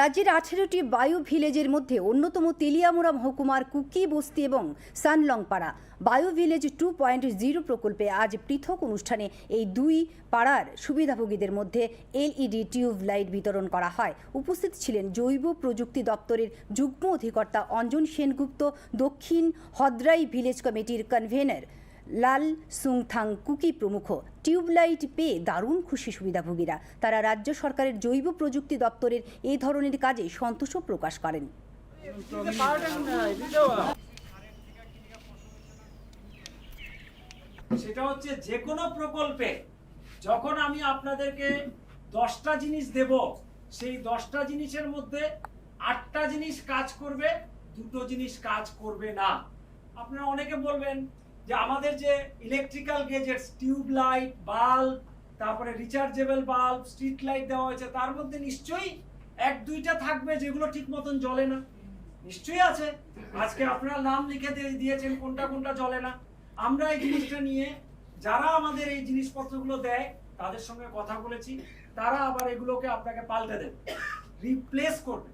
রাজ্যের আঠেরোটি বায়ু ভিলেজের মধ্যে অন্যতম তেলিয়ামুড়া মহকুমার কুকি বস্তি এবং সানলংপাড়া বায়ু ভিলেজ টু পয়েন্ট জিরো প্রকল্পে আজ পৃথক অনুষ্ঠানে এই দুই পাড়ার সুবিধাভোগীদের মধ্যে এলইডি টিউব লাইট বিতরণ করা হয়। উপস্থিত ছিলেন জৈব প্রযুক্তি দপ্তরের যুগ্ম অধিকর্তা অঞ্জন সেনগুপ্ত, দক্ষিণ হদ্রাই ভিলেজ কমিটির কনভেনর লাল সুংথাং কুকি প্রমুখ। টিউবলাইট পেয়ে দারুণ খুশি সুবিধাভোগীরা। তারা রাজ্য সরকারের জৈব প্রযুক্তি দপ্তরের এই ধরনের কাজে সন্তোষ প্রকাশ করেন। সেটা হচ্ছে যে কোনো প্রকল্পে যখন আমি আপনাদেরকে দশটা জিনিস দেব, সেই দশটা জিনিসের মধ্যে আটটা জিনিস কাজ করবে, দুটো জিনিস কাজ করবে না। আপনারা অনেকে বলবেন যে আমাদের যে electrical gadgets tube light bulb তারপরে রিচার্জেবল বাল্ব স্ট্রিট লাইট দেওয়া হয়েছে, তার মধ্যে নিশ্চয়ই এক দুইটা থাকবে যেগুলো ঠিক মতন জ্বলে না। নিশ্চয়ই আছে। আজকে আপনারা নাম লিখে দিয়েছেন কোনটা কোনটা জ্বলে না। আমরা এই জিনিসটা নিয়ে যারা আমাদের এই জিনিসপত্রগুলো দেয়, তাদের সঙ্গে কথা বলেছি, তারা আবার এগুলোকে আপনাকে পাল্টে দেবে। রিপ্লেস করবে।